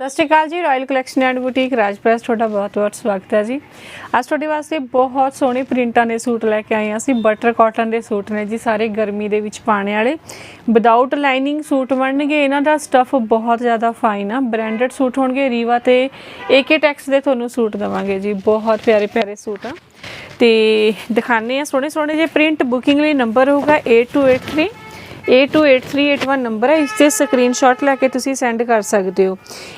Sat Shri Akal ji royal collection and boutique ਰਾਜਪ੍ਰੈਸ ਤੁਹਾਡਾ ਬਹੁਤ-ਬਹੁਤ ਸਵਾਗਤ ਹੈ ਜੀ। ਅੱਜ ਤੁਹਾਡੇ ਵਾਸਤੇ ਬਹੁਤ ਸੋਹਣੇ ਪ੍ਰਿੰਟਾਂ ਦੇ ਸੂਟ ਲੈ ਕੇ ਆਏ ਹਾਂ ਅਸੀਂ ਬਟਰ ਕਾਟਨ ਦੇ ਸੂਟ ਨੇ ਜੀ, ਸਾਰੇ ਗਰਮੀ ਦੇ ਵਿੱਚ ਪਾਣੇ ਵਾਲੇ। ਵਿਦਆਊਟ ਲਾਈਨਿੰਗ ਸੂਟ ਬਣਨਗੇ, ਇਹਨਾਂ ਦਾ ਸਟੱਫ ਬਹੁਤ ਜ਼ਿਆਦਾ ਫਾਈਨ ਆ। ਬ੍ਰਾਂਡਡ ਸੂਟ ਹੋਣਗੇ ਰੀਵਾ ਤੇ ਏਕੇ ਟੈਕਸ ਦੇ ਤੁਹਾਨੂੰ ਸੂਟ ਦਵਾਂਗੇ ਜੀ, ਬਹੁਤ ਪਿਆਰੇ ਪਿਆਰੇ ਸੂਟ ਆ। ਤੇ ਦਿਖਾਣੇ ਆ ਸੋਹਣੇ ਸੋਹਣੇ ਜੇ ਪ੍ਰਿੰਟ ਬੁਕਿੰਗ ਲਈ ਨੰਬਰ ਹੋਊਗਾ 8283 828381 ਨੰਬਰ ਹੈ ਇਸ ਤੇ ਸਕਰੀਨਸ਼ਾਟ ਲੈ ਕੇ ਤੁਸੀਂ ਸੈਂਡ ਕਰ ਸਕਦੇ ਹੋ।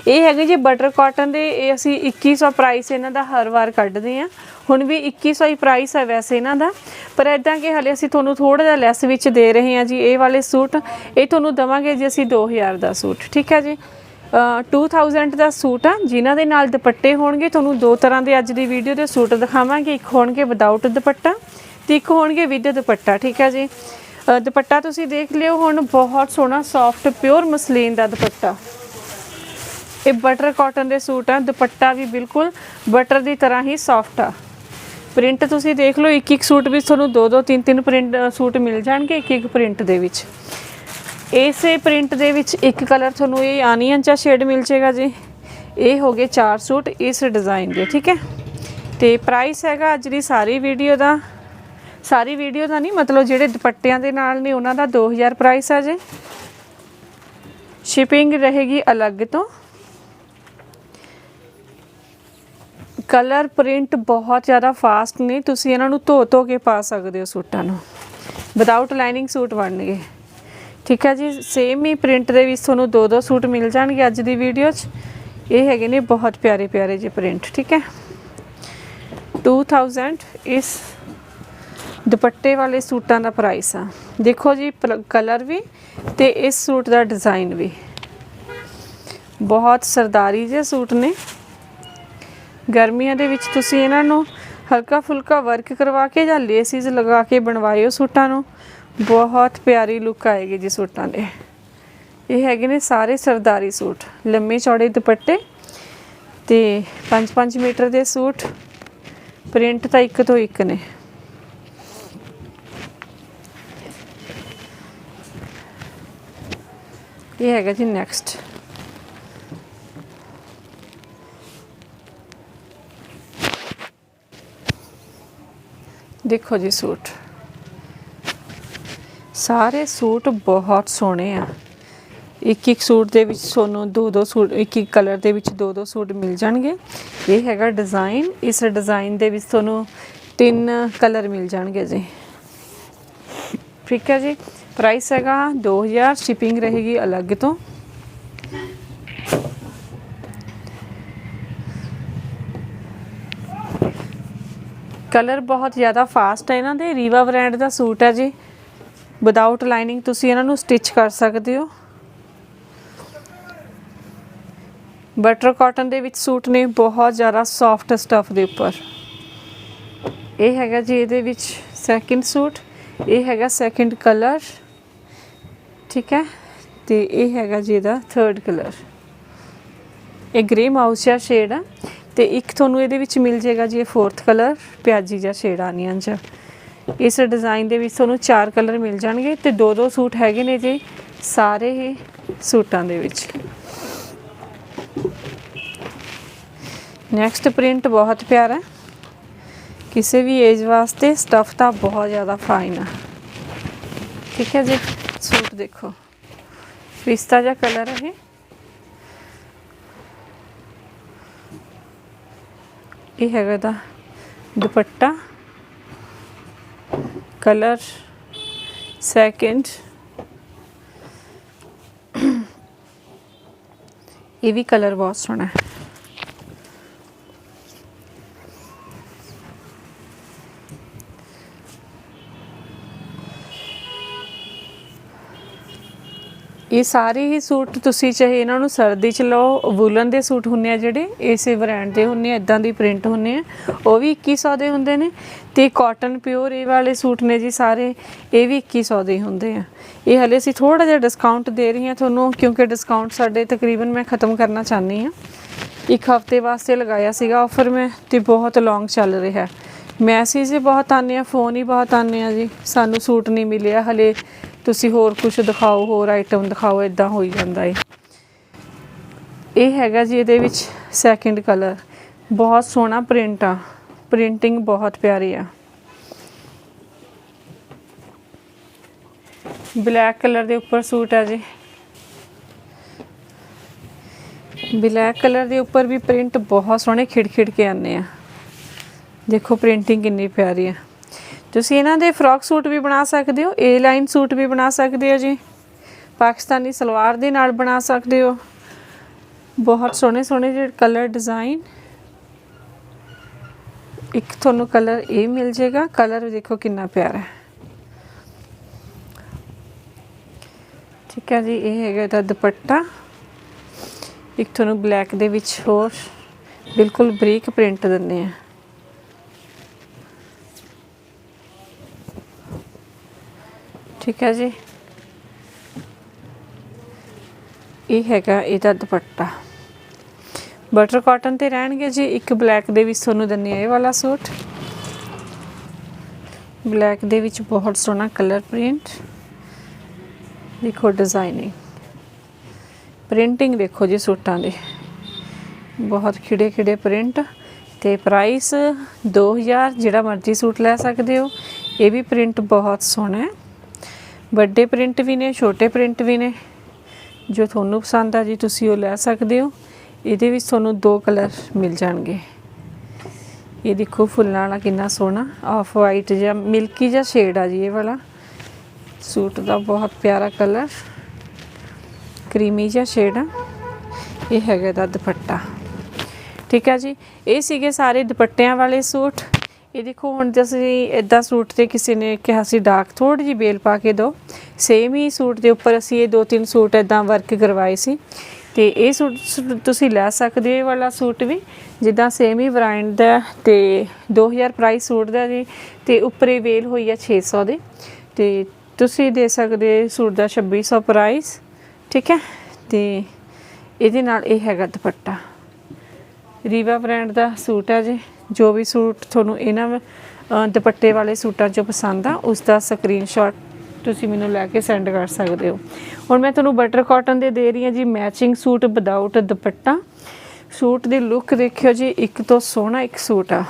ਇਹ ਹੈਗੇ ਜੀ ਬਟਰ ਕਾਟਨ ਦੇ ਇਹ ਅਸੀਂ 2100 ਪ੍ਰਾਈਸ ਇਹਨਾਂ ਦਾ ਹਰ ਵਾਰ ਕੱਢਦੇ ਆ ਹੁਣ ਵੀ 2100 ਹੀ ਪ੍ਰਾਈਸ ਹੈ ਵੈਸੇ ਇਹਨਾਂ ਦਾ। ਪਰ ਇਦਾਂ ਕਿ ਹਲੇ ਅਸੀਂ ਤੁਹਾਨੂੰ ਥੋੜਾ ਜਿਹਾ ਲੈਸ ਵਿੱਚ ਦੇ ਰਹੇ ਹਾਂ ਜੀ ਇਹ ਵਾਲੇ ਸੂਟ। ਇਹ ਤੁਹਾਨੂੰ ਦਵਾਂਗੇ ਜੀ ਅਸੀਂ 2000 ਦਾ ਸੂਟ ਠੀਕ ਹੈ ਜੀ? ਅ, 2000 ਦਾ ਸੂਟ ਆ ਜਿਨ੍ਹਾਂ ਦੇ ਨਾਲ ਦੁਪੱਟੇ ਹੋਣਗੇ ਤੁਹਾਨੂੰ ਦੋ ਤਰ੍ਹਾਂ ਦੇ ਅੱਜ ਦੀ ਵੀਡੀਓ ਦੇ ਸੂਟ ਦਿਖਾਵਾਂਗੇ। ਇੱਕ ਹੋਣਗੇ ਵਿਦਆਊਟ ਦੁਪੱਟਾ ਤੇ ਇੱਕ ਹੋਣਗੇ ਵਿਦ ਦੁਪੱਟਾ ਠੀਕ ਹੈ ਜੀ? ਦੁਪੱਟਾ ਤੁਸੀਂ ਦੇਖ ਲਿਓ, ਹੁਣ ਬਹੁਤ ਸੋਹਣਾ ਸੌਫਟ ਪਿਓਰ ਮਸਲੀਨ ਦਾ ਦੁਪੱਟਾ। ਇਹ ਬਟਰ ਕਾਟਨ ਦੇ ਸੂਟ ਆ, ਦੁਪੱਟਾ ਵੀ ਬਿਲਕੁਲ ਬਟਰ ਦੀ ਤਰ੍ਹਾਂ ਹੀ ਸੌਫਟ ਆ। ਪ੍ਰਿੰਟ ਤੁਸੀਂ ਦੇਖ ਲਓ, ਇੱਕ ਇੱਕ ਸੂਟ ਵਿੱਚ ਤੁਹਾਨੂੰ ਦੋ ਦੋ ਤਿੰਨ ਤਿੰਨ ਪ੍ਰਿੰਟ ਸੂਟ ਮਿਲ ਜਾਣਗੇ, ਇੱਕ ਇੱਕ ਪ੍ਰਿੰਟ ਦੇ ਵਿੱਚ। ਇਸੇ ਪ੍ਰਿੰਟ ਦੇ ਵਿੱਚ ਇੱਕ ਕਲਰ ਤੁਹਾਨੂੰ ਇਹ ਆਨੀਅਨ ਚਾ ਸ਼ੇਡ ਮਿਲ ਜਾਏਗਾ ਜੀ। ਇਹ ਹੋ ਗਏ ਚਾਰ ਸੂਟ ਇਸ ਡਿਜ਼ਾਈਨ ਦੇ, ਠੀਕ ਹੈ? ਤੇ ਪ੍ਰਾਈਸ ਹੈਗਾ ਅੱਜ ਦੀ ਸਾਰੀ ਵੀਡੀਓ ਦਾ ਸਾਰੀ ਵੀਡੀਓ ਦਾ ਨਹੀਂ, ਮਤਲਬ ਜਿਹੜੇ ਦੁਪੱਟਿਆਂ ਦੇ ਨਾਲ ਨੇ, ਉਹਨਾਂ ਦਾ 2000 ਪ੍ਰਾਈਸ ਆ ਜੇ। ਸ਼ਿਪਿੰਗ ਰਹੇਗੀ ਅਲੱਗ ਤੋਂ। ਕਲਰ ਪ੍ਰਿੰਟ ਬਹੁਤ ਜ਼ਿਆਦਾ ਫਾਸਟ ਨੇ, ਤੁਸੀਂ ਇਹਨਾਂ ਨੂੰ ਧੋ ਧੋ ਕੇ ਪਾ ਸਕਦੇ ਹੋ ਸੂਟਾਂ ਨੂੰ। ਵਿਦਆਊਟ ਲਾਈਨਿੰਗ ਸੂਟ ਬਣਨਗੇ। ਠੀਕ ਹੈ ਜੀ ਸੇਮ ਹੀ ਪ੍ਰਿੰਟ ਦੇ ਵਿੱਚ ਤੁਹਾਨੂੰ ਦੋ ਦੋ ਸੂਟ ਮਿਲ ਜਾਣਗੇ ਅੱਜ ਦੀ ਵੀਡੀਓ 'ਚ। ਇਹ ਹੈਗੇ ਨੇ ਬਹੁਤ ਪਿਆਰੇ ਪਿਆਰੇ ਜਿਹੇ ਪ੍ਰਿੰਟ ਠੀਕ ਹੈ। 2000 ਇਸ ਦੁਪੱਟੇ ਵਾਲੇ ਸੂਟਾਂ ਦਾ ਪ੍ਰਾਈਸ ਆ। ਦੇਖੋ ਜੀ ਕਲਰ ਵੀ ਤੇ ਇਸ ਸੂਟ ਦਾ ਡਿਜ਼ਾਈਨ ਵੀ। ਬਹੁਤ ਸਰਦਾਰੀ ਜਿਹੇ ਸੂਟ ਨੇ। ਗਰਮੀਆਂ ਦੇ ਵਿੱਚ ਤੁਸੀਂ ਇਹਨਾਂ ਨੂੰ ਹਲਕਾ ਫੁਲਕਾ ਵਰਕ ਕਰਵਾ ਕੇ ਜਾਂ ਲੇਸਿਸ ਲਗਾ ਕੇ ਬਣਵਾਇਓ ਸੂਟਾਂ ਨੂੰ, ਬਹੁਤ ਪਿਆਰੀ ਲੁੱਕ ਆਏਗੀ ਜੀ ਸੂਟਾਂ ਦੇ। ਇਹ ਹੈਗੇ ਨੇ ਸਾਰੇ ਸਰਦਾਰੀ ਸੂਟ, ਲੰਮੇ ਚੌੜੇ ਦੁਪੱਟੇ ਤੇ 5-5 ਮੀਟਰ ਦੇ ਸੂਟ ਪ੍ਰਿੰਟ ਤਾਂ ਇੱਕ ਤੋਂ ਇੱਕ ਨੇ। ਇਹ ਹੈਗਾ ਜੀ ਨੈਕਸਟ ਦੇਖੋ ਜੀ ਸੂਟ। ਸਾਰੇ ਸੂਟ ਬਹੁਤ ਸੋਹਣੇ ਆ। ਇੱਕ ਇੱਕ ਸੂਟ ਦੇ ਵਿੱਚ ਤੁਹਾਨੂੰ ਦੋ ਦੋ ਸੂਟ, ਇੱਕ ਇੱਕ ਕਲਰ ਦੇ ਵਿੱਚ ਦੋ ਦੋ ਸੂਟ ਮਿਲ ਜਾਣਗੇ। ਇਹ ਹੈਗਾ ਡਿਜ਼ਾਈਨ ਇਸ ਡਿਜ਼ਾਈਨ ਦੇ ਵਿੱਚ ਤੁਹਾਨੂੰ ਤਿੰਨ ਕਲਰ ਮਿਲ ਜਾਣਗੇ ਜੀ। ਠੀਕ ਹੈ ਜੀ? ਪ੍ਰਾਈਸ ਹੈਗਾ 2000 ਸ਼ਿਪਿੰਗ ਰਹੇਗੀ ਅਲੱਗ ਤੋਂ। ਕਲਰ ਬਹੁਤ ਜ਼ਿਆਦਾ ਫਾਸਟ ਹੈ ਇਹਨਾਂ ਦੇ। ਰੀਵਾ ਬ੍ਰਾਂਡ ਦਾ ਸੂਟ ਹੈ ਜੀ। ਵਿਦਆਊਟ ਲਾਈਨਿੰਗ ਤੁਸੀਂ ਇਹਨਾਂ ਨੂੰ ਸਟਿਚ ਕਰ ਸਕਦੇ ਹੋ। ਬਟਰ ਕਾਟਨ ਦੇ ਵਿੱਚ ਸੂਟ ਨੇ ਬਹੁਤ ਜ਼ਿਆਦਾ ਸੌਫਟ ਸਟਫ ਦੇ ਉੱਪਰ। ਇਹ ਹੈਗਾ ਜੀ ਇਹਦੇ ਵਿੱਚ ਸੈਕਿੰਡ ਸੂਟ। ਇਹ ਹੈਗਾ ਸੈਕਿੰਡ ਕਲਰ ਠੀਕ ਹੈ? ਤੇ ਇਹ ਹੈਗਾ ਜੀ ਇਹਦਾ ਥਰਡ ਕਲਰ ਇਹ ਗ੍ਰੇ ਮਾਊਸ ਜਿਹਾ ਸ਼ੇਡ ਆ ਤੇ ਇੱਕ ਤੁਹਾਨੂੰ ਇਹਦੇ ਵਿੱਚ ਮਿਲ ਜਾਏਗਾ ਜੀ ਇਹ ਫੋਰਥ ਕਲਰ ਪਿਆਜੀ ਜਿਹਾ ਸ਼ੇਡ ਆਨੀਅਨ ਚ ਇਸ ਡਿਜ਼ਾਈਨ ਦੇ ਵਿੱਚ ਤੁਹਾਨੂੰ ਚਾਰ ਕਲਰ ਮਿਲ ਜਾਣਗੇ ਤੇ ਦੋ ਦੋ ਸੂਟ ਹੈਗੇ ਨੇ ਜੀ ਸਾਰੇ ਹੀ ਸੂਟਾਂ ਦੇ ਵਿੱਚ। ਨੈਕਸਟ ਪ੍ਰਿੰਟ ਬਹੁਤ ਪਿਆਰਾ ਹੈ। ਕਿਸੇ ਵੀ ਏਜ ਵਾਸਤੇ ਸਟਫ ਤਾਂ ਬਹੁਤ ਜ਼ਿਆਦਾ ਫਾਈਨ ਆ। ਠੀਕ ਹੈ ਜੀ? ਦੇਖੋ ਪਿਸਤਾ ਜਿਹਾ ਕਲਰ ਹੈ ਇਹ ਇਹ ਹੈਗਾ ਦਾ ਦੁਪੱਟਾ ਕਲਰ ਸੈਕਿੰਡ ਇਹ ਵੀ ਕਲਰ ਬਹੁਤ ਸੋਹਣਾ ਹੈ ਇਹ ਸਾਰੇ ਹੀ ਸੂਟ ਤੁਸੀਂ ਚਾਹੇ ਇਹਨਾਂ ਨੂੰ ਸਰਦੀ ਚ ਲਓ, ਵੂਲਨ ਦੇ ਸੂਟ ਹੁੰਨੇ ਆ ਜਿਹੜੇ ਇਸੇ ਬ੍ਰਾਂਡ ਦੇ ਹੁੰਨੇ ਆ ਇਦਾਂ ਦੀ ਪ੍ਰਿੰਟ ਹੁੰਨੇ ਆ। ਉਹ ਵੀ 2100 ਦੇ ਹੁੰਦੇ ਨੇ ਤੇ ਕਾਟਨ ਪਿਓਰ ਇਹ ਵਾਲੇ ਸੂਟ ਨੇ ਜੀ ਸਾਰੇ, ਇਹ ਵੀ 2100 ਦੇ ਹੁੰਦੇ ਆ। ਇਹ ਹਲੇ ਅਸੀਂ ਥੋੜਾ ਜਿਹਾ ਡਿਸਕਾਊਂਟ ਦੇ ਰਹੀ ਹਾਂ ਤੁਹਾਨੂੰ, ਕਿਉਂਕਿ ਡਿਸਕਾਊਂਟ ਸਾਡੇ ਤਕਰੀਬਨ ਮੈਂ ਖਤਮ ਕਰਨਾ ਚਾਹਨੀ ਆ ਇੱਕ ਹਫ਼ਤੇ ਵਾਸਤੇ ਲਗਾਇਆ ਸੀਗਾ ਆਫਰ ਮੈਂ ਤੇ ਬਹੁਤ ਲੌਂਗ ਚੱਲ ਰਿਹਾ। ਮੈਸੇਜ ਬਹੁਤ ਆਉਂਦੇ ਆ ਫੋਨ ਹੀ ਬਹੁਤ ਆਉਂਦੇ ਆ ਜੀ, ਸਾਨੂੰ ਸੂਟ ਨਹੀਂ ਮਿਲਿਆ ਹਲੇ। ਤੁਸੀਂ ਹੋਰ ਕੁਝ ਦਿਖਾਓ, ਹੋਰ ਆਈਟਮ ਦਿਖਾਓ ਇਦਾਂ ਹੋਈ ਜਾਂਦਾ ਏ। ਇਹ ਹੈਗਾ ਜੀ ਇਹਦੇ ਵਿੱਚ ਸੈਕਿੰਡ ਕਲਰ ਬਹੁਤ ਸੋਹਣਾ ਪ੍ਰਿੰਟ ਆ। ਪ੍ਰਿੰਟਿੰਗ ਬਹੁਤ ਪਿਆਰੀ ਆ। ਬਲੈਕ ਕਲਰ ਦੇ ਉੱਪਰ ਸੂਟ ਆ ਜੀ। ਬਲੈਕ ਕਲਰ ਦੇ ਉੱਪਰ ਵੀ ਪ੍ਰਿੰਟ ਬਹੁਤ ਸੋਹਣੇ ਖਿੜਖਿੜ ਕੇ ਆਨੇ ਆ। ਦੇਖੋ ਪ੍ਰਿੰਟਿੰਗ ਕਿੰਨੀ ਪਿਆਰੀ ਆ। ਤੁਸੀਂ ਇਹਨਾਂ ਦੇ ਫਰੋਕ ਸੂਟ ਵੀ ਬਣਾ ਸਕਦੇ ਹੋ ਏ ਲਾਈਨ ਸੂਟ ਵੀ ਬਣਾ ਸਕਦੇ ਹੋ ਜੀ। ਪਾਕਿਸਤਾਨੀ ਸਲਵਾਰ ਦੇ ਨਾਲ ਬਣਾ ਸਕਦੇ ਹੋ। ਬਹੁਤ ਸੋਹਣੇ ਸੋਹਣੇ ਜਿਹੜੇ ਕਲਰ ਡਿਜ਼ਾਈਨ ਇੱਕ ਤੁਹਾਨੂੰ ਕਲਰ ਇਹ ਮਿਲ ਜਾਏਗਾ ਕਲਰ ਦੇਖੋ ਕਿੰਨਾ ਪਿਆਰਾ। ਹੈ ਠੀਕ ਹੈ ਜੀ, ਇਹ ਹੈਗਾ ਇਹਦਾ ਦੁਪੱਟਾ। ਇੱਕ ਤੁਹਾਨੂੰ ਬਲੈਕ ਦੇ ਵਿੱਚ ਹੋਰ ਬਿਲਕੁਲ ਬਰੀਕ ਪ੍ਰਿੰਟ ਦਿੰਦੇ ਆ। ਠੀਕ ਹੈ ਜੀ। ਇਹ ਹੈਗਾ ਇਹਦਾ ਦੁਪੱਟਾ। ਬਟਰ ਕਾਟਨ ਤੇ ਰਹਿਣਗੇ ਜੀ, ਇੱਕ ਬਲੈਕ ਦੇ ਵਿੱਚ ਤੁਹਾਨੂੰ ਦਿੰਨੀ ਇਹ ਵਾਲਾ ਸੂਟ। ਬਲੈਕ ਦੇ ਵਿੱਚ ਬਹੁਤ ਸੋਹਣਾ ਕਲਰ ਪ੍ਰਿੰਟ ਦੇਖੋ ਡਿਜ਼ਾਈਨਿੰਗ ਪ੍ਰਿੰਟਿੰਗ ਦੇਖੋ ਜੀ ਸੂਟਾਂ ਦੇ। ਬਹੁਤ ਖਿੜੇ ਖਿੜੇ ਪ੍ਰਿੰਟ ਤੇ ਪ੍ਰਾਈਸ 2000 ਜਿਹੜਾ ਮਰਜ਼ੀ ਸੂਟ ਲੈ ਸਕਦੇ ਹੋ। ਇਹ ਵੀ ਪ੍ਰਿੰਟ ਬਹੁਤ ਸੋਹਣਾ ਹੈ। ਵੱਡੇ ਪ੍ਰਿੰਟ ਵੀ ਨੇ, ਛੋਟੇ ਪ੍ਰਿੰਟ ਵੀ ਨੇ। ਜੋ ਤੁਹਾਨੂੰ ਪਸੰਦ ਆ ਜੀ, ਤੁਸੀਂ ਉਹ ਲੈ ਸਕਦੇ ਹੋ। ਇਹਦੇ ਵਿੱਚ ਤੁਹਾਨੂੰ ਦੋ ਕਲਰ ਮਿਲ ਜਾਣਗੇ। ਇਹ ਦੇਖੋ ਫੁੱਲਾਂ ਵਾਲਾ ਕਿੰਨਾ ਸੋਹਣਾ ਆਫ ਵਾਈਟ ਜਾਂ ਮਿਲਕੀ ਜਾਂ ਸ਼ੇਡ ਆ ਜੀ ਇਹ ਵਾਲਾ। ਸੂਟ ਦਾ ਬਹੁਤ ਪਿਆਰਾ ਕਲਰ ਕਰੀਮੀ ਜਿਹਾ ਸ਼ੇਡ ਆ। ਇਹ ਹੈਗਾ ਦਾ ਦੁਪੱਟਾ। ਠੀਕ ਹੈ ਜੀ, ਇਹ ਸੀਗੇ ਸਾਰੇ ਦੁਪੱਟਿਆਂ ਵਾਲੇ ਸੂਟ। ਇਹ ਦੇਖੋ, ਹੁਣ ਤੁਸੀਂ ਇਦਾਂ ਸੂਟ ਤੇ ਕਿਸੇ ਨੇ ਕਿਹਾ ਸੀ ਡਾਰਕ ਥੋੜੀ ਜੀ ਬੇਲ ਪਾ ਕੇ ਦਿਓ ਸੇਮ ਹੀ ਸੂਟ ਦੇ ਉੱਪਰ ਅਸੀਂ ਇਹ ਦੋ ਤਿੰਨ ਸੂਟ ਇਦਾਂ ਵਰਕ ਕਰਵਾਏ ਸੀ। ਤੇ ਇਹ ਸੂਟ ਸੂਟ ਤੁਸੀਂ ਲੈ ਸਕਦੇ ਹੋ ਇਹ ਵਾਲਾ ਸੂਟ ਵੀ। ਜਿੱਦਾਂ ਸੇਮ ਹੀ ਬ੍ਰਾਂਡ ਦਾ ਹੈ ਤੇ 2000 ਪ੍ਰਾਈਸ ਸੂਟ ਦਾ ਜੀ। ਤੇ ਉੱਪਰੇ ਵੇਲ ਹੋਈ ਹੈ 600 ਦੀ। ਤੇ ਤੁਸੀਂ ਦੇ ਸਕਦੇ ਹੋ ਸੂਟ ਦਾ 2600 ਪ੍ਰਾਈਸ ਠੀਕ ਹੈ? ਤੇ ਇਹਦੇ ਨਾਲ ਇਹ ਹੈਗਾ ਦੁਪੱਟਾ। ਰੀਵਾ ਬ੍ਰਾਂਡ ਦਾ ਸੂਟ ਹੈ ਜੀ। ਜੋ ਵੀ ਸੂਟ ਤੁਹਾਨੂੰ ਇਹਨਾਂ ਦੁਪੱਟੇ ਵਾਲੇ ਸੂਟਾਂ 'ਚੋਂ ਪਸੰਦ ਆ ਉਸ ਦਾ ਸਕਰੀਨਸ਼ਾਟ ਤੁਸੀਂ ਮੈਨੂੰ ਲੈ ਕੇ ਸੈਂਡ ਕਰ ਸਕਦੇ ਹੋ। ਹੁਣ ਮੈਂ ਤੁਹਾਨੂੰ ਬਟਰ ਕਾਟਨ ਦੇ ਦੇ ਰਹੀ ਹਾਂ ਜੀ matching suit without dupatta. Suit ਦੀ ਲੁੱਕ ਦੇਖਿਓ ਜੀ, ਇੱਕ ਤੋਂ ਸੋਹਣਾ ਇੱਕ ਸੂਟ ਆ।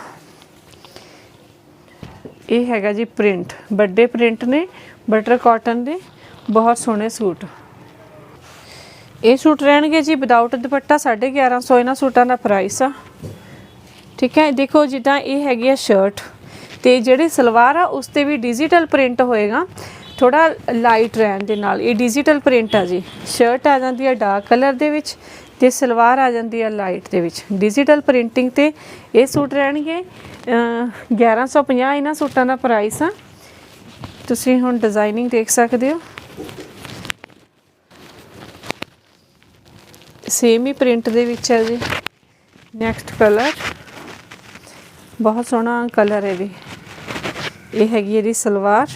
ਇਹ ਹੈਗਾ ਜੀ ਪ੍ਰਿੰਟ ਵੱਡੇ ਪ੍ਰਿੰਟ ਨੇ ਬਟਰ ਕਾਟਨ ਦੇ, ਬਹੁਤ ਸੋਹਣੇ ਸੂਟ। ਇਹ ਸੂਟ ਰਹਿਣਗੇ ਜੀ ਵਿਦਆਊਟ ਦੁਪੱਟਾ 1150 ਇਹਨਾਂ ਸੂਟਾਂ ਦਾ ਪ੍ਰਾਈਸ ਆ। ਠੀਕ ਹੈ? ਦੇਖੋ ਜਿੱਦਾਂ ਇਹ ਹੈਗੀ ਆ ਸ਼ਰਟ ਤੇ ਜਿਹੜੇ ਸਲਵਾਰ ਆ ਉਸ ਤੇ ਵੀ ਡਿਜੀਟਲ ਪ੍ਰਿੰਟ ਹੋਏਗਾ। ਥੋੜਾ ਲਾਈਟ ਰਹਿਣ ਦੇ ਨਾਲ ਇਹ ਡਿਜੀਟਲ ਪ੍ਰਿੰਟ ਆ ਜੀ। ਸ਼ਰਟ ਆ ਜਾਂਦੀ ਆ ਡਾਰਕ ਕਲਰ ਦੇ ਵਿੱਚ ਤੇ ਸਲਵਾਰ ਆ ਜਾਂਦੀ ਆ ਲਾਈਟ ਦੇ ਵਿੱਚ। ਡਿਜੀਟਲ ਪ੍ਰਿੰਟਿੰਗ ਤੇ ਇਹ ਸੂਟ ਰਹਿਣਗੇ। ਅਹ, 1150 ਇਹਨਾਂ ਸੂਟਾਂ ਦਾ ਪ੍ਰਾਈਸ ਆ। ਤੁਸੀਂ ਹੁਣ ਡਿਜ਼ਾਈਨਿੰਗ ਦੇਖ ਸਕਦੇ ਹੋ। ਸੇਮ ਹੀ ਪ੍ਰਿੰਟ ਦੇ ਵਿੱਚ ਹੈ ਜੀ। ਨੈਕਸਟ ਕਲਰ ਬਹੁਤ ਸੋਹਣਾ ਕਲਰ ਹੈ ਵੀ ਇਹ ਹੈਗੀ ਇਹਦੀ ਸਲਵਾਰ।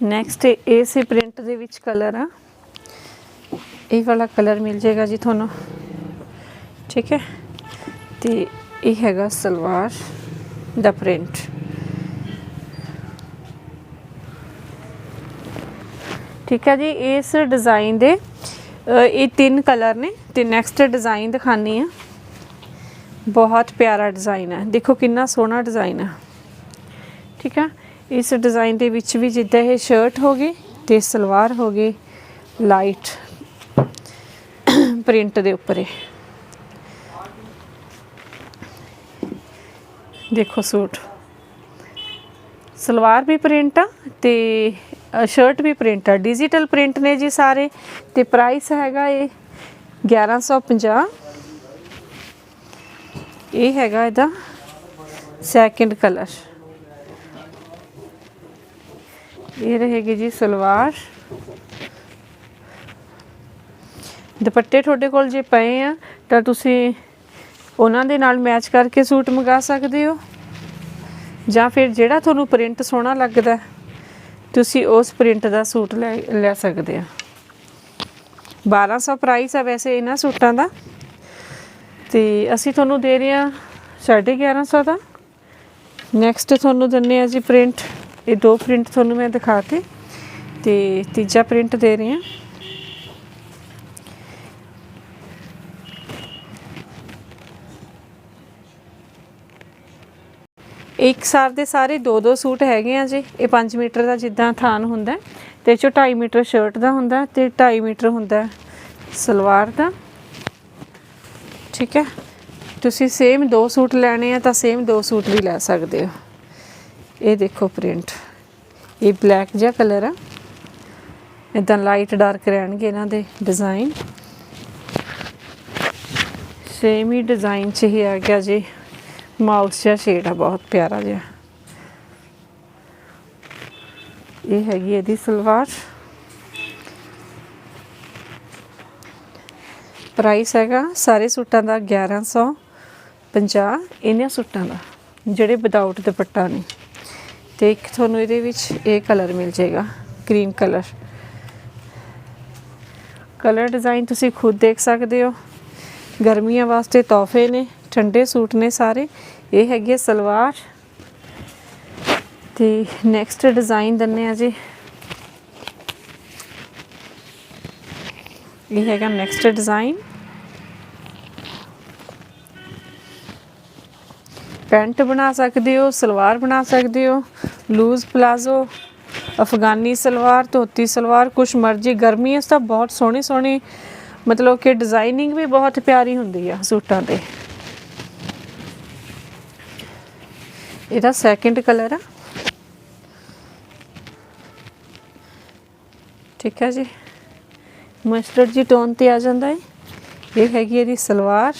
ਨੈਕਸਟ ਇਹ ਇਸੇ ਪ੍ਰਿੰਟ ਦੇ ਵਿੱਚ ਕਲਰ ਆ। ਇਹ ਵਾਲਾ ਕਲਰ ਮਿਲ ਜਾਏਗਾ ਜੀ ਤੁਹਾਨੂੰ। ਠੀਕ ਹੈ? ਤੇ ਇਹ ਹੈਗਾ ਸਲਵਾਰ ਦਾ ਪ੍ਰਿੰਟ ਠੀਕ ਹੈ ਜੀ, ਇਸ ਡਿਜ਼ਾਈਨ ਦੇ ਇਹ ਤਿੰਨ ਕਲਰ ਨੇ, ਤੇ ਨੈਕਸਟ ਡਿਜ਼ਾਈਨ ਦਿਖਾਨੀ ਆ ਬਹੁਤ ਪਿਆਰਾ ਡਿਜ਼ਾਈਨ ਹੈ। ਦੇਖੋ ਕਿੰਨਾ ਸੋਹਣਾ ਡਿਜ਼ਾਈਨ ਹੈ। ਠੀਕ ਹੈ, ਇਸ ਡਿਜ਼ਾਈਨ ਦੇ ਵਿੱਚ ਵੀ ਜਿੱਦਾਂ ਇਹ ਸ਼ਰਟ ਹੋ ਗਈ ਤੇ ਸਲਵਾਰ ਹੋ ਗਈ ਲਾਈਟ ਪ੍ਰਿੰਟ ਦੇ ਉੱਪਰ ਇਹ। ਦੇਖੋ ਸੂਟ। ਸਲਵਾਰ ਵੀ ਪ੍ਰਿੰਟ ਆ ਤੇ ਸ਼ਰਟ ਵੀ ਪ੍ਰਿੰਟ ਆ। ਡਿਜੀਟਲ ਪ੍ਰਿੰਟ ਨੇ ਜੀ ਸਾਰੇ। ਤੇ ਪ੍ਰਾਈਸ ਹੈਗਾ ਇਹ 1150 ਇਹ ਹੈਗਾ ਇਹਦਾ ਸੈਕਿੰਡ ਕਲਰ ਇਹ ਰਹੇਗੀ ਜੀ ਸਲਵਾਰ। ਦੁਪੱਟੇ ਤੁਹਾਡੇ ਕੋਲ ਜੇ ਪਏ ਆ, ਤਾਂ ਤੁਸੀਂ ਉਹਨਾਂ ਦੇ ਨਾਲ ਮੈਚ ਕਰਕੇ ਸੂਟ ਮੰਗਾ ਸਕਦੇ ਹੋ। ਜਾਂ ਫਿਰ ਜਿਹੜਾ ਤੁਹਾਨੂੰ ਪ੍ਰਿੰਟ ਸੋਹਣਾ ਲੱਗਦਾ ਤੁਸੀਂ ਉਸ ਪ੍ਰਿੰਟ ਦਾ ਸੂਟ ਲੈ ਲੈ ਸਕਦੇ ਆ। 1200 ਪ੍ਰਾਈਸ ਆ ਵੈਸੇ ਇਹਨਾਂ ਸੂਟਾਂ ਦਾ। ਤੇ ਅਸੀਂ ਤੁਹਾਨੂੰ ਦੇ ਰਹੇ ਆ 1150 ਦਾ। ਨੈਕਸਟ ਤੁਹਾਨੂੰ ਦਿੰਨੇ ਆ ਜੀ ਪ੍ਰਿੰਟ ਇਹ ਦੋ ਪ੍ਰਿੰਟ ਤੁਹਾਨੂੰ ਮੈਂ ਦਿਖਾਤੇ ਤੇ ਤੀਜਾ ਪ੍ਰਿੰਟ ਦੇ ਰਹੀ ਹਾਂ। ਇੱਕ ਸਾਰ ਦੇ ਸਾਰੇ ਦੋ ਦੋ ਸੂਟ ਹੈਗੇ ਆ ਜੀ। ਇਹ 5 ਮੀਟਰ ਦਾ ਜਿੱਦਾਂ ਥਾਨ ਹੁੰਦਾ ਹੈ, ਤੇ ਇਹ 2.5 ਮੀਟਰ ਸ਼ਰਟ ਦਾ ਹੁੰਦਾ ਹੈ ਤੇ 2.5 ਮੀਟਰ ਹੁੰਦਾ ਸਲਵਾਰ ਦਾ। ਠੀਕ ਹੈ। ਤੁਸੀਂ ਸੇਮ ਦੋ ਸੂਟ ਲੈਣੇ ਆ ਤਾਂ ਸੇਮ ਦੋ ਸੂਟ ਵੀ ਲੈ ਸਕਦੇ ਹੋ। ਇਹ ਦੇਖੋ ਪ੍ਰਿੰਟ ਇਹ ਬਲੈਕ ਜਿਹਾ ਕਲਰ ਆ। ਇਦਾਂ ਲਾਈਟ ਡਾਰਕ ਰਹਿਣਗੇ ਇਹਨਾਂ ਦੇ ਡਿਜ਼ਾਈਨ ਸੇਮ ਹੀ ਡਿਜ਼ਾਈਨ ਚ ਹੀ ਆ ਗਿਆ ਜੀ। ਮਾਊਸ ਜਿਹਾ ਸ਼ੇਡ ਆ, ਬਹੁਤ ਪਿਆਰਾ ਜਿਹਾ। ਇਹ ਹੈਗੀ ਇਹਦੀ ਸਲਵਾਰ। ਪ੍ਰਾਈਸ ਹੈਗਾ ਸਾਰੇ ਸੂਟਾਂ ਦਾ 1150 ਇਹਨਾਂ ਸੂਟਾਂ ਦਾ, ਜਿਹੜੇ ਵਿਦਆਊਟ ਦੁਪੱਟਾ ਨੇ ਤੇ ਇੱਕ ਤੁਹਾਨੂੰ ਇਹਦੇ ਵਿੱਚ ਇਹ ਕਲਰ ਮਿਲ ਜਾਏਗਾ ਕਰੀਮ ਕਲਰ ਕਲਰ ਡਿਜ਼ਾਈਨ ਤੁਸੀਂ ਖੁਦ ਦੇਖ ਸਕਦੇ ਹੋ। ਗਰਮੀਆਂ ਵਾਸਤੇ ਤੋਹਫੇ ਨੇ, ਠੰਡੇ ਸੂਟ ਨੇ ਸਾਰੇ। ਇਹ ਹੈਗੀ ਹੈ ਸਲਵਾਰ। ਤੇ ਨੈਕਸਟ ਡਿਜ਼ਾਈਨ ਦੰਨੇ ਆ ਜੀ। ਇਹ ਹੈਗਾ ਨੈਕਸਟ ਡਿਜ਼ਾਈਨ ਪੈਂਟ ਬਣਾ ਸਕਦੇ ਹੋ, ਸਲਵਾਰ ਬਣਾ ਸਕਦੇ ਹੋ ਲੂਜ਼ ਪਲਾਜ਼ੋ ਅਫਗਾਨੀ ਸਲਵਾਰ, ਧੋਤੀ ਸਲਵਾਰ, ਕੁਛ ਮਰਜ਼ੀ। ਗਰਮੀ 'ਚ ਤਾਂ ਬਹੁਤ ਸੋਹਣੀ ਸੋਹਣੀ ਮਤਲਬ ਕਿ ਡਿਜ਼ਾਈਨਿੰਗ ਵੀ ਬਹੁਤ ਪਿਆਰੀ ਹੁੰਦੀ ਆ ਸੂਟਾਂ ਤੇ। ਇਹਦਾ ਸੈਕਿੰਡ ਕਲਰ ਆ। ਠੀਕ ਹੈ ਜੀ। ਮਸਟਰਡ ਜੀ ਟੋਨ ਤੇ ਆ ਜਾਂਦਾ ਹੈ ਇਹ ਹੈਗੀ ਇਹਦੀ ਸਲਵਾਰ।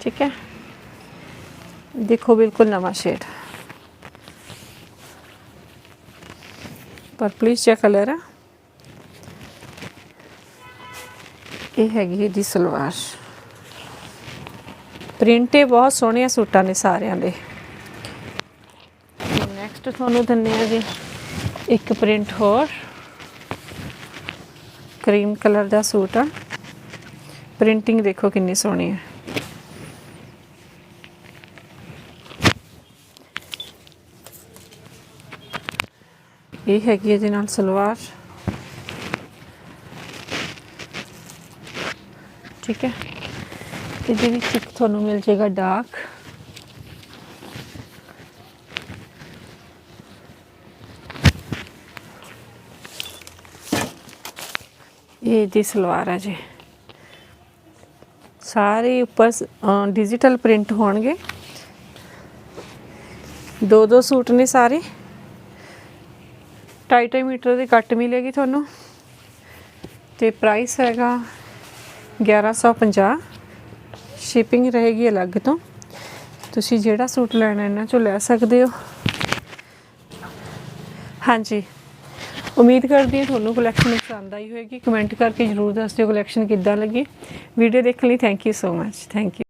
ਠੀਕ ਹੈ ਦੇਖੋ ਬਿਲਕੁਲ ਨਵਾਂ ਸ਼ੇਡ ਪਰਪਲਿਸ਼ ਜਿਹਾ ਕਲਰ ਆ। ਇਹ ਹੈਗੀ ਇਹਦੀ ਸਲਵਾਰ। ਪ੍ਰਿੰਟ ਇਹ ਬਹੁਤ ਸੋਹਣੇ ਸੂਟਾਂ ਨੇ ਸਾਰਿਆਂ ਦੇ। ਨੈਕਸਟ ਤੁਹਾਨੂੰ ਦਿੰਨੇ ਆ ਜੀ ਇੱਕ ਪ੍ਰਿੰਟ ਹੋਰ। ਕਰੀਮ ਕਲਰ ਦਾ ਸੂਟ ਆ। ਪ੍ਰਿੰਟਿੰਗ ਦੇਖੋ ਕਿੰਨੀ ਸੋਹਣੀ ਹੈ। ਇਹ ਹੈਗੀ ਹੈ ਇਹਦੇ ਨਾਲ ਸਲਵਾਰ। ਠੀਕ ਹੈ। ਇਹਦੇ ਵਿੱਚ ਇੱਕ ਤੁਹਾਨੂੰ ਮਿਲ ਜਾਏਗਾ ਡਾਰਕ ਇਹ ਇਹਦੀ ਸਲਵਾਰ ਹੈ ਜੀ। ਸਾਰੇ ਉੱਪਰ ਡਿਜੀਟਲ ਪ੍ਰਿੰਟ ਹੋਣਗੇ। ਦੋ ਦੋ ਸੂਟ ਨੇ ਸਾਰੇ। ਢਾਈ ਢਾਈ ਮੀਟਰ ਦੀ ਕੱਟ ਮਿਲੇਗੀ ਤੁਹਾਨੂੰ। ਤੇ ਪ੍ਰਾਈਸ ਹੈਗਾ 1150 ਸ਼ਿਪਿੰਗ ਰਹੇਗੀ ਅਲੱਗ ਤੋਂ। ਤੁਸੀਂ ਜਿਹੜਾ ਸੂਟ ਲੈਣਾ ਇਹਨਾਂ ਚੋਂ ਲੈ ਸਕਦੇ ਹੋ। ਹਾਂਜੀ। ਉਮੀਦ ਕਰਦੀ ਹਾਂ ਤੁਹਾਨੂੰ ਕਲੈਕਸ਼ਨ ਪਸੰਦ ਆਈ ਹੋਵੇਗੀ ਕਮੈਂਟ ਕਰਕੇ ਜਰੂਰ ਦੱਸ ਦਿਓ ਕਲੈਕਸ਼ਨ ਕਿੱਦਾਂ ਲੱਗੀ। ਵੀਡੀਓ ਦੇਖਣ ਲਈ thank you so much thank you